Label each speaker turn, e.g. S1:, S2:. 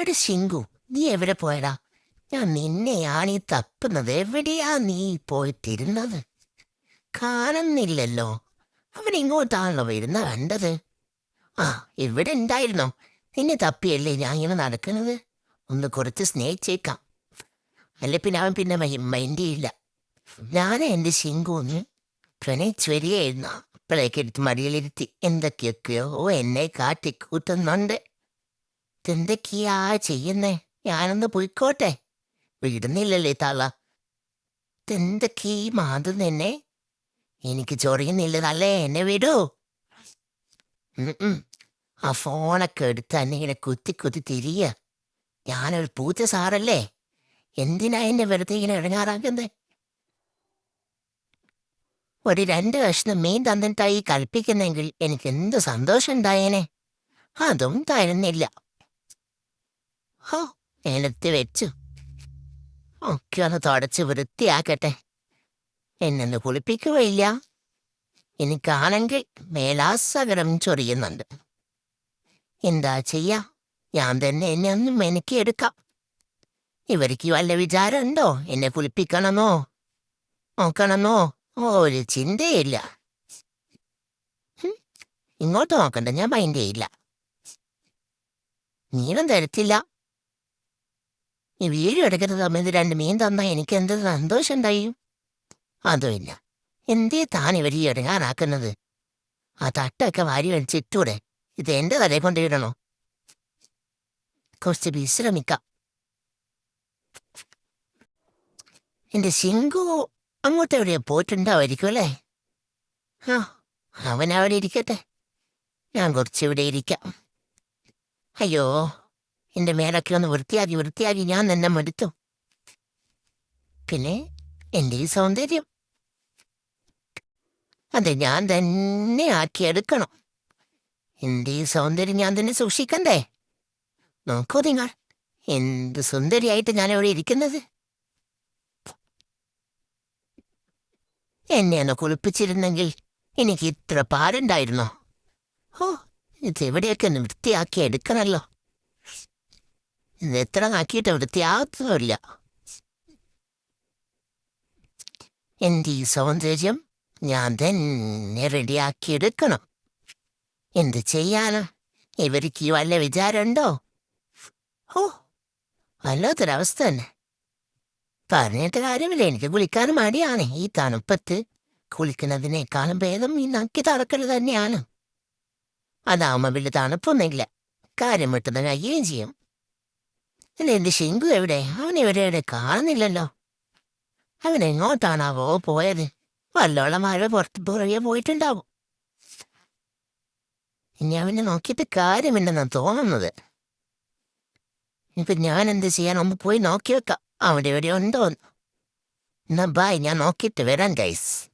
S1: എടാ ശിങ്കു നീ എവിടെ പോയടാ? ഞാൻ നിന്നെയാണ് ഈ തപ്പുന്നത്. എവിടെയാ നീ പോയിട്ടിരുന്നത്? കാണുന്നില്ലല്ലോ. അവൻ ഇങ്ങോട്ടാണല്ലോ വരുന്ന കണ്ടത്. ആ ഇവിടെ ഉണ്ടായിരുന്നോ? നിന്നെ തപ്പിയല്ലേ ഞാൻ ഇങ്ങനെ നടക്കുന്നത്? ഒന്ന് കുറച്ച് സ്നേഹിച്ചേക്കാം. അല്ല പിന്നെ അവൻ പിന്നെ മൈൻഡ് ചെയ്യില്ല. ഞാൻ എന്റെ ശിങ്കൂന്ന് പ്രണയിച്ചു വരികയായിരുന്നു അപ്പോഴേക്കെടുത്ത് മടിയിലിരുത്തി. എന്തൊക്കെയൊക്കെയോ എന്നെ കാട്ടിക്കൂട്ടുന്നുണ്ട്. ഇതെന്തൊക്കെയാ ചെയ്യുന്നേ? ഞാനൊന്ന് പോയിക്കോട്ടെ. വിടുന്നില്ലല്ലേ താള. ഇതെന്തൊക്കെ ഈ മാതുന്നെന്നെ എനിക്ക് ചൊറിയുന്നില്ലതല്ലേ എന്നെ വിടൂ. ആ ഫോണൊക്കെ എടുത്ത് എന്നെ ഇങ്ങനെ കുത്തി കുത്തി തിരിയ. ഞാനൊരു പൂച്ച സാറല്ലേ? എന്തിനാ എന്നെ വെറുതെ ഇങ്ങനെ ഇടങ്ങാറാക്കുന്നത് ഒരു രണ്ട് കഷ്ണം മീൻ തന്നിട്ടായി കൽപ്പിക്കുന്നെങ്കിൽ എനിക്ക് എന്ത് സന്തോഷം ഉണ്ടായേനെ അതും തരുന്നില്ല. ഹോ എടുത്ത് വെച്ചു. ഒക്കെ ഒന്ന് തുടച്ച് വൃത്തിയാക്കട്ടെ. എന്നൊന്ന് കുളിപ്പിക്കുകയില്ല. എനിക്കാണെങ്കിൽ മേലാസകരം ചൊറിയുന്നുണ്ട്. എന്താ ചെയ്യാ? ഞാൻ തന്നെ എന്നെ ഒന്ന് മെനക്കിയെടുക്കാം ഇവർക്ക് വല്ല വിചാരമുണ്ടോ? എന്നെ കുളിപ്പിക്കണമെന്നോ നോക്കണമെന്നോ ഒരു ചിന്തയില്ല. ഇങ്ങോട്ട് നോക്കണ്ട ഞാൻ മൈൻഡ് ചെയ്യില്ല. നീളം തരത്തില്ല. ഈ വീഡിയോ എടുക്കുന്ന സമയത്ത് രണ്ട് മീൻ തന്നാൽ എനിക്ക് എന്ത് സന്തോഷം ഉണ്ടായും അതുമില്ല. എന്തേ താൻ ഇവർ ഈ ഇടങ്ങാറാക്കുന്നത് ആ തട്ടൊക്കെ വാരി വലിച്ചിട്ടൂടെ. ഇത് എന്റെ തലയെ കൊണ്ടിടണോ കുറച്ച് വിശ്രമിക്കാം. എന്റെ ശിങ്കു അങ്ങോട്ട് എവിടെയോ പോയിട്ടുണ്ടാവുമായിരിക്കും അല്ലേ? ആ അവൻ അവിടെ ഇരിക്കട്ടെ. ഞാൻ കുറച്ചിവിടെ ഇരിക്കാം. അയ്യോ എന്റെ മേലൊക്കെ ഒന്ന് വൃത്തിയാക്കി വൃത്തിയാക്കി ഞാൻ തന്നെ മരുത്തു പിന്നെ എന്റെ ഈ സൗന്ദര്യം. അതെ ഞാൻ തന്നെ ആക്കിയെടുക്കണം എന്റെ ഈ സൗന്ദര്യം ഞാൻ തന്നെ സൂക്ഷിക്കണ്ടേ? നോക്കൂ നിങ്ങൾ എന്ത് സുന്ദരിയായിട്ട് ഞാൻ ഇവിടെ ഇരിക്കുന്നത്. എന്നെ ഒന്ന് കുളിപ്പിച്ചിരുന്നെങ്കിൽ എനിക്ക് ഇത്ര പാടുണ്ടായിരുന്നോ ഓ ഇതെവിടെയൊക്കെ ഒന്ന് വൃത്തിയാക്കി എടുക്കണമല്ലോ ഇത് എത്ര നാക്കിയിട്ട് വൃത്തിയാകത്തുമില്ല എന്റെ ഈ സൗന്ദര്യം? ഞാൻ തന്നെ റെഡിയാക്കി എടുക്കണം എന്ത് ചെയ്യാനാ? ഇവർക്ക് ഈ വല്ല വിചാരമുണ്ടോ? ഓ വല്ലാത്തൊരവസ്ഥ തന്നെ. പറഞ്ഞിട്ട് കാര്യമില്ല. എനിക്ക് കുളിക്കാൻ മടിയാണ്. ഈ തണുപ്പത്ത് കുളിക്കുന്നതിനേക്കാളും ഭേദം ഈ നക്കി തറക്കൽ തന്നെയാണ്. അതാവുമ്പോൾ വലിയ തണുപ്പൊന്നുമില്ല. കാര്യം വിട്ടുന്ന കഴിയുകയും ചെയ്യും. ഇല്ല എന്റെ ശിങ്കു എവിടെ? അവൻ ഇവിടെ എവിടെ കാണുന്നില്ലല്ലോ. അവൻ എങ്ങോട്ടാണാവോ പോയത്? വല്ലോളം മഴ പുറത്ത് പുറകെ പോയിട്ടുണ്ടാവും. ഇനി അവനെ നോക്കിയിട്ട് കാര്യമില്ലെന്നാണ് തോന്നുന്നത്. ഇപ്പൊ ഞാൻ എന്ത് ചെയ്യാൻ? ഒന്ന് പോയി നോക്കി വെക്കാം. അവിടെ എവിടെ ഉണ്ടോ എന്നാ ബായ് ഞാൻ നോക്കിയിട്ട് വരാൻ ഗൈസ്